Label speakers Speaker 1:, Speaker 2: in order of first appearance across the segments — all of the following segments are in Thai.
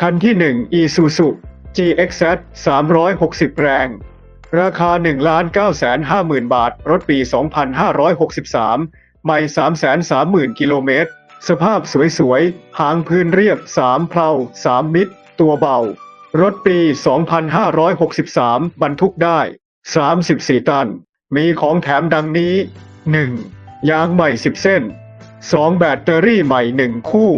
Speaker 1: คันที่ 1 Isuzu GXZ 360 แรง ราคา 1 9 5 0 0 0 0 บาท รถปี 2563 ไม่ 330,000 กิโลเมตร สภาพสวยๆ หางพื้นเรียบ 3 เพลา3 มิตร ตัวเบา รถปี 2563 บรรทุกได้ 34 ตัน มีของแถมดังนี้ 1. ยางใหม่ 10 เส้น 2. แบตเตอรี่ใหม่ 1 คู่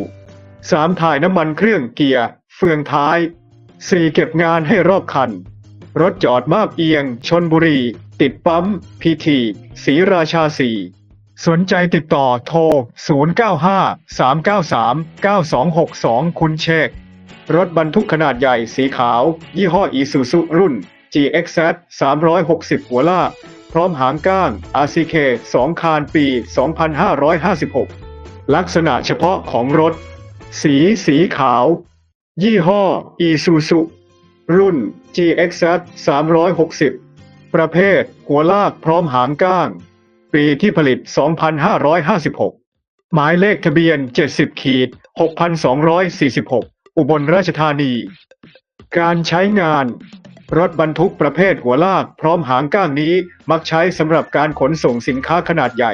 Speaker 1: 3. ถ่ายน้ำมันเครื่องเกียร์ ฟืองท้าย 4. เก็บงานให้รอบคัน รถจอดมาบเอียง ชนบุรี ติดปั๊ม พีทีศรีราชา4สนใจติดต่อโทร 095 393 9262 คุณเชษฐ์รถบรรทุกขนาดใหญ่สีขาว ยี่ห้ออีซูซุรุ่น GXZ 360 หัวลาก พร้อมหางก้าง RCK 2 คานปี 2556 ลักษณะเฉพาะของรถ สีสีขาว ยี่ห้อ Isuzu รุ่น GXZ 360 ประเภทหัวลากพร้อมหางก้าง ปีที่ผลิต 2556 หมายเลขทะเบียน 70ขีด6246 อุบลราชธานี การใช้งาน รถบรรทุกประเภทหัวลากพร้อมหางก้างนี้มักใช้สำหรับการขนส่งสินค้าขนาดใหญ่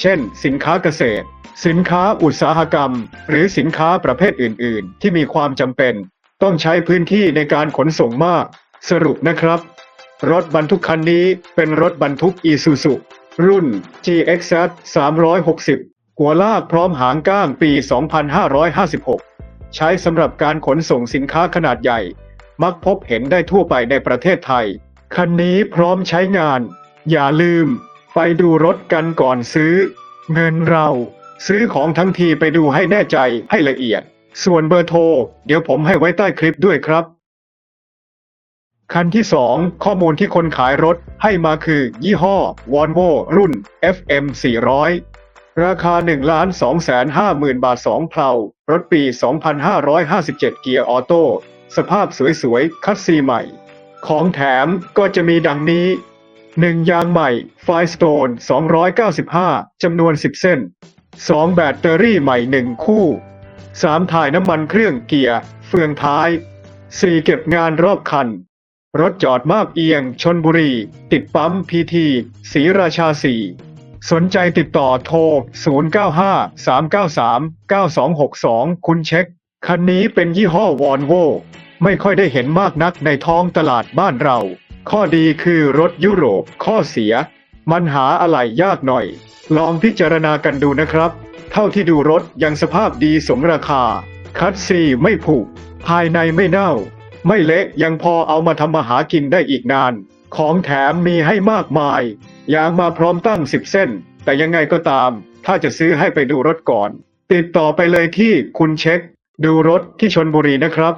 Speaker 1: เช่น สินค้าเกษตร สินค้าอุตสาหกรรม หรือสินค้าประเภทอื่น ๆ ที่มีความจำเป็น ต้องใช้พื้นที่ในการขนส่งมาก สรุปนะครับ รถบรรทุกคันนี้เป็นรถบรรทุก Isuzu รุ่น GXZ 360 หัวลากพร้อมหางก้างปี 2556 ใช้สำหรับการขนส่งสินค้าขนาดใหญ่ มักพบเห็นได้ทั่วไปในประเทศไทย คันนี้พร้อมใช้งาน อย่าลืม ไปดูรถกันก่อนซื้อ เงินเรา ซื้อของทั้งทีไปดูให้แน่ใจให้ละเอียด ส่วนเบอร์โทร เดี๋ยวผมให้ไว้ใต้คลิปด้วยครับ คันที่ 2 ข้อมูลที่คนขายรถให้มาคือ ยี่ห้อ Volvo รุ่น FM 400 ราคา 1 2 5 0 0 0 0 บาท 2เพลารถปี 2557 เกียร์ออโต้สภาพสวยๆ คัสซีใหม่ ของแถมก็จะมีดังนี้ 1 ยางใหม่ Firestone 295จำนวน 10 เส้น 2 แบตเตอรี่ใหม่ 1 คู่ 3 ถ่ายน้ำมันเครื่องเกียร์ เฟืองท้าย 4 เก็บงานรอบคัน รถจอดมาบเอียง ชนบุรี ติดปั๊มพีทีศรีราชา 4 สนใจติดต่อโทร 095 393 9262 คุณเช็ค คันนี้เป็นยี่ห้อวอนโวไม่ค่อยได้เห็นมากนักในท้องตลาดบ้านเรา ข้อดีคือรถยุโรป ข้อเสีย มันหาอะไหล่ยากหน่อย ลองพิจารณากันดูนะครับ เท่าที่ดูรถยังสภาพดีสมราคา คัดซีไม่ผุภายในไม่เน่า ไม่เละยังพอเอามาทำมาหากินได้อีกนาน ของแถมมีให้มากมายยางมาพร้อมตั้ง10เส้น แต่ยังไงก็ตาม ถ้าจะซื้อให้ไปดูรถก่อน ติดต่อไปเลยที่คุณเช็ค ดูรถที่ชนบุรีนะครับ